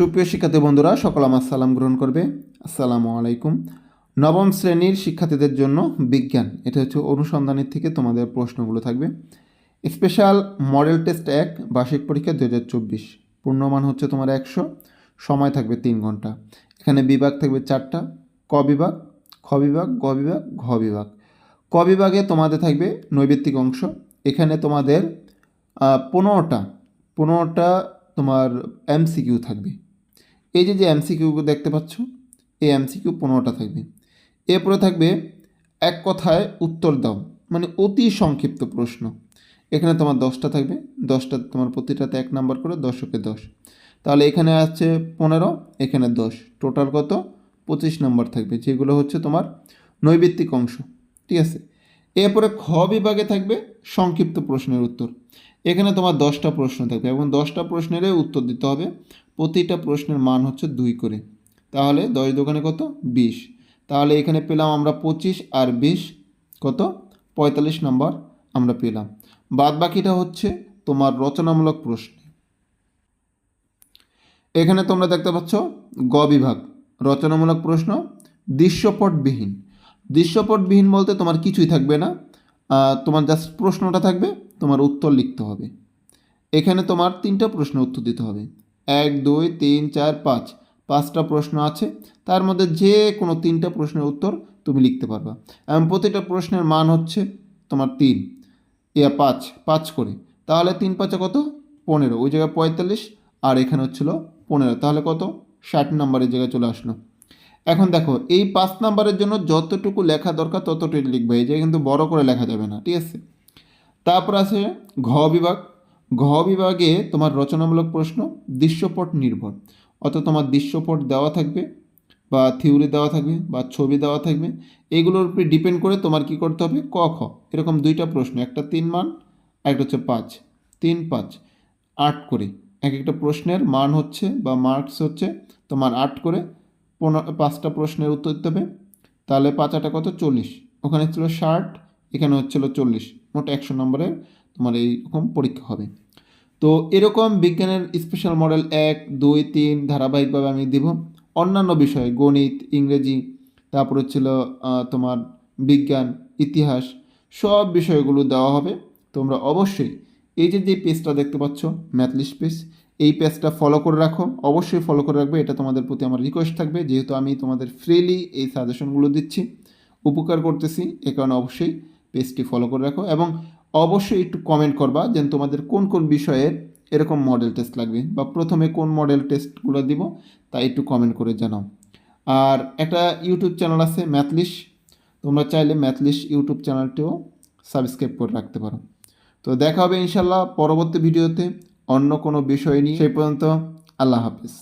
সুপ্রিয় শিক্ষার্থী বন্ধুরা, সকল আমার সালাম গ্রহণ করবে। আসসালামু আলাইকুম। নবম শ্রেণির শিক্ষার্থীদের জন্য বিজ্ঞান, এটা হচ্ছে অনুসন্ধানের থেকে তোমাদের প্রশ্নগুলো থাকবে। স্পেশাল মডেল টেস্ট এক, বার্ষিক পরীক্ষা দু হাজার চব্বিশ। পূর্ণমান হচ্ছে তোমার একশো, সময় থাকবে তিন ঘণ্টা। এখানে বিভাগ থাকবে চারটা, ক বিভাগ, খ বিভাগ, গ বিভাগ, ঘ বিভাগ। ক বিভাগে তোমাদের থাকবে নৈবেত্তিক অংশ। এখানে তোমাদের পনেরোটা পনেরোটা তোমার এমসিকিউ থাকবে। এই যে যে এমসিকিউ দেখতে পাচ্ছ, এই এমসিকিউ পনেরোটা থাকবে। এরপরে থাকবে এক কথায় উত্তর দাও মানে অতি সংক্ষিপ্ত প্রশ্ন। এখানে তোমার দশটা থাকবে, দশটা তোমার প্রতিটাতে এক নাম্বার করে দশকে দশ। তাহলে এখানে আছে পনেরো, এখানে দশ। টোটাল কত? পঁচিশ নম্বর থাকবে, যেগুলো হচ্ছে তোমার নৈবিত্তিক অংশ। ঠিক আছে? এরপরে খ বিভাগে থাকবে সংক্ষিপ্ত প্রশ্নের উত্তর। এখানে তোমার দশটা প্রশ্ন থাকবে এবং দশটা প্রশ্নেরই উত্তর দিতে হবে। প্রতিটা প্রশ্নের মান হচ্ছে দুই করে। তাহলে দশ দোকানে কত? বিশ। তাহলে এখানে পেলাম আমরা পঁচিশ আর বিশ। কত? পঁয়তাল্লিশ নম্বর আমরা পেলাম। বাদ বাকিটা হচ্ছে তোমার রচনামূলক প্রশ্ন। এখানে তোমরা দেখতে পাচ্ছ গ বিভাগ। রচনামূলক প্রশ্ন, দৃশ্যপটবিহীন। দৃশ্যপটবিহীন বলতে তোমার কিছুই থাকবে না। তোমার জাস্ট প্রশ্নটা থাকবে, তোমার উত্তর লিখতে হবে। এখানে তোমার তিনটা প্রশ্ন উত্তর দিতে হবে। এক, দুই, তিন, চার, পাঁচ। পাঁচটা প্রশ্ন আছে। তার মধ্যে যে কোনো তিনটা প্রশ্নের উত্তর তুমি লিখতে পারবা। এবং প্রতিটা প্রশ্নের মান হচ্ছে তোমার তিন। ইয়া, পাঁচ। পাঁচ করে। তাহলে তিন পাঁচে কত? পনেরো। ওই জায়গায় পঁয়তাল্লিশ। আর এখানে হচ্ছিল পনেরো। তাহলে কত? ষাট নাম্বারের জায়গায় চলে আসলো। এখন দেখো, এই পাঁচ নাম্বারের জন্য যতটুকু লেখা দরকার ততটুকু লিখবে। এই জায়গায় কিন্তু বড় করে লেখা যাবে না, ঠিক আছে? তারপর আছে ঘ বিভাগ। ঘ বিভাগে তোমার রচনামূলক প্রশ্ন, দৃশ্যপট নির্ভর। অর্থাৎ তোমার দৃশ্যপট দেওয়া থাকবে বা থিওরি দেওয়া থাকবে বা ছবি দেওয়া থাকবে, এগুলোর উপরে ডিপেন্ড করে তোমার কি করতে হবে? ক, খ। এরকম দুইটা প্রশ্ন, একটা তিন মান, একটা হচ্ছে পাঁচ। তিন, পাঁচ। আট করে। এক একটা প্রশ্নের মান হচ্ছে বা মার্কস হচ্ছে তোমার আট করে। পাঁচটা প্রশ্নের উত্তর দিতে হবে তাহলে পাঁচ আটা কত? চল্লিশ। ওখানে ছিল ষাট, এখানে হচ্ছিল চল্লিশ। মোট একশো নম্বরের তোমার এইরকম পরীক্ষা হবে। তো এরকম বিজ্ঞানের স্পেশাল মডেল এক, দুই, তিন ধারাবাহিকভাবে আমি দিব। অন্যান্য বিষয়, গণিত, ইংরেজি, তারপর হচ্ছিল তোমার বিজ্ঞান, ইতিহাস, সব বিষয়গুলো দেওয়া হবে। তোমরা অবশ্যই এই যে যে পেজটা দেখতে পাচ্ছ ম্যাথলিস্ট পেজ এই পেজটা ফলো করে রাখো। অবশ্যই ফলো করে রাখবে, এটা তোমাদের প্রতি আমার রিকোয়েস্ট থাকবে। যেহেতু আমি তোমাদের ফ্রিলি এই সাজেশনগুলো দিচ্ছি, উপকার করতেছি, এ কারণে অবশ্যই পেজটি ফলো করে রাখো এবং অবশ্যই একটু কমেন্ট করবা যেন তোমাদের কোন কোন বিষয়ে এরকম মডেল টেস্ট লাগবে বা প্রথমে কোন মডেল টেস্টগুলো দিব তা একটু কমেন্ট করে জানাও। আর একটা ইউটিউব চ্যানেল আছে ম্যাথলিশ তোমরা চাইলে ম্যাথলিশ ইউটিউব চ্যানেলটিও সাবস্ক্রাইব করে রাখতে পারো। তো দেখা হবে ইনশাল্লাহ পরবর্তী ভিডিওতে অন্য কোনো বিষয় নিয়ে সেই পর্যন্ত আল্লাহ হাফিজ।